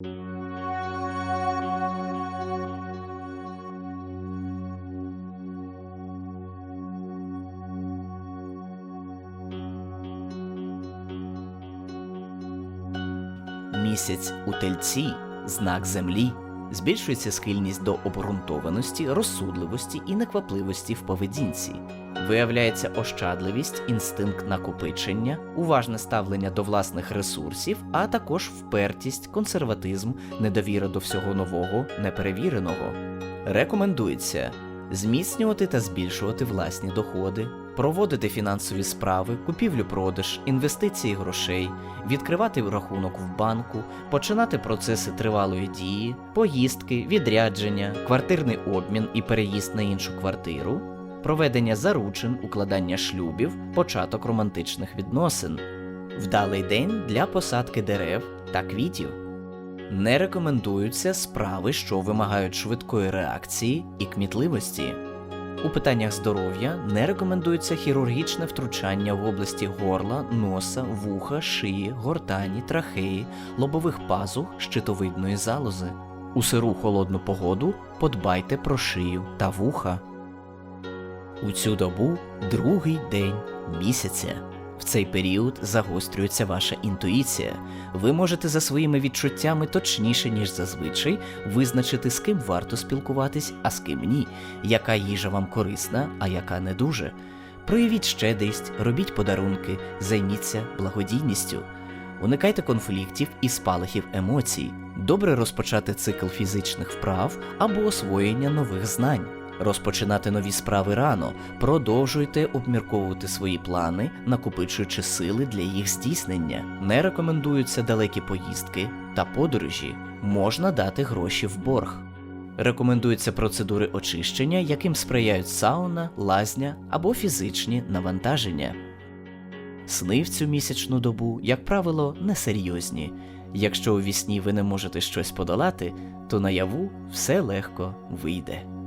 Місяць у тельці знак землі. Збільшується схильність до обґрунтованості, розсудливості і неквапливості в поведінці. Виявляється ощадливість, інстинкт накопичення, уважне ставлення до власних ресурсів, а також впертість, консерватизм, недовіра до всього нового, неперевіреного. Рекомендується зміцнювати та збільшувати власні доходи, проводити фінансові справи, купівлю-продаж, інвестиції грошей, відкривати рахунок в банку, починати процеси тривалої дії, поїздки, відрядження, квартирний обмін і переїзд на іншу квартиру, проведення заручин, укладання шлюбів, початок романтичних відносин, вдалий день для посадки дерев та квітів. Не рекомендуються справи, що вимагають швидкої реакції і кмітливості. У питаннях здоров'я не рекомендується хірургічне втручання в області горла, носа, вуха, шиї, гортані, трахеї, лобових пазух, щитовидної залози. У сиру холодну погоду подбайте про шию та вуха. У цю добу другий день місяця. В цей період загострюється ваша інтуїція. Ви можете за своїми відчуттями точніше, ніж зазвичай, визначити, з ким варто спілкуватись, а з ким ні, яка їжа вам корисна, а яка не дуже. Проявіть щедрість, робіть подарунки, займіться благодійністю. Уникайте конфліктів і спалахів емоцій. Добре розпочати цикл фізичних вправ або освоєння нових знань. Розпочинати нові справи рано, продовжуйте обмірковувати свої плани, накопичуючи сили для їх здійснення. Не рекомендуються далекі поїздки та подорожі. Можна дати гроші в борг. Рекомендуються процедури очищення, яким сприяють сауна, лазня або фізичні навантаження. Сни в цю місячну добу, як правило, несерйозні. Якщо у вісні ви не можете щось подолати, то наяву все легко вийде.